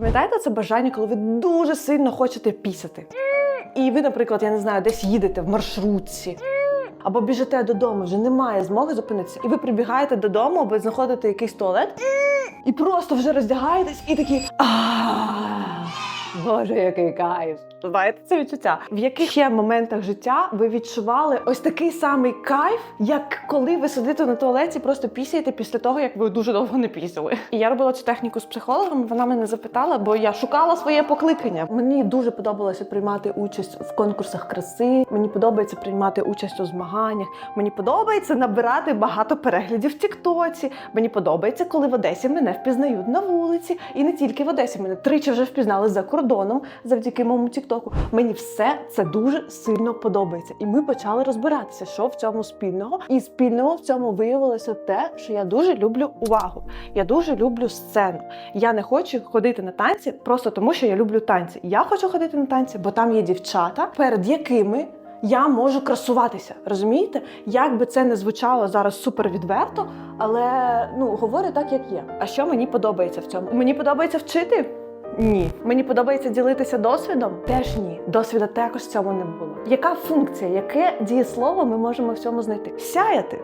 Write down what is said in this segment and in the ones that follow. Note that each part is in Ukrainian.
Пам'ятаєте це бажання, коли ви дуже сильно хочете пісяти? І ви, наприклад, я не знаю, десь їдете в маршрутці. Або біжите додому, вже немає змоги зупинитися. І ви прибігаєте додому, аби знаходите якийсь туалет, і просто вже роздягаєтесь, і такі а Боже, який кайф! Знаєте це відчуття? В яких ще моментах життя ви відчували ось такий самий кайф, як коли ви сидите на туалеті, просто пісяєте після того, як ви дуже довго не пісяли. І я робила цю техніку з психологом. Вона мене запитала, бо я шукала своє покликання. Мені дуже подобалося приймати участь в конкурсах краси. Мені подобається приймати участь у змаганнях. Мені подобається набирати багато переглядів в Тіктоці. Мені подобається, коли в Одесі мене впізнають на вулиці, і не тільки в Одесі. Мене тричі вже впізнали за кордоном завдяки моєму Тіктоку. Мені все це дуже сильно подобається. І ми почали розбиратися, що в цьому спільного. І спільного в цьому виявилося те, що я дуже люблю увагу. Я дуже люблю сцену. Я не хочу ходити на танці просто тому, що я люблю танці. Я хочу ходити на танці, бо там є дівчата, перед якими. Я можу красуватися, розумієте? Як би це не звучало зараз супер відверто, але ну говорю так, як є. А що мені подобається в цьому? Мені подобається вчити? Ні. Мені подобається ділитися досвідом? Теж ні. Досвіда також цьому не було. Яка функція, яке дієслово ми можемо в цьому знайти? Сяяти.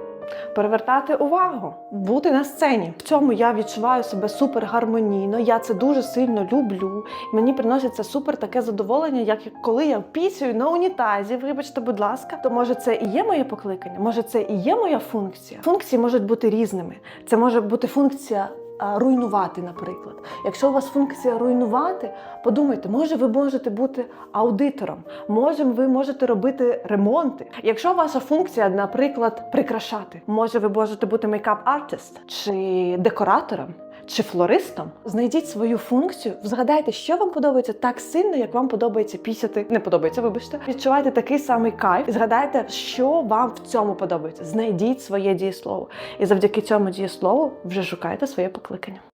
Перевертати увагу, бути на сцені. В цьому я відчуваю себе супер гармонійно. Я це дуже сильно люблю. Мені приносить це супер таке задоволення, як коли я пісюю на унітазі. Вибачте, будь ласка, то може це і є моє покликання, може це і є моя функція. Функції можуть бути різними. Це може бути функція. А, Руйнувати, наприклад. Якщо у вас функція руйнувати, подумайте, може ви можете бути аудитором, може ви можете робити ремонти. Якщо ваша функція, наприклад, прикрашати, може ви можете бути мейкап-артист чи декоратором. Чи флористом знайдіть свою функцію, згадайте, що вам подобається так сильно, як вам подобається пісяти. Не подобається, вибачте. Відчувайте такий самий кайф. Згадайте, що вам в цьому подобається. Знайдіть своє дієслово. І завдяки цьому дієслову вже шукайте своє покликання.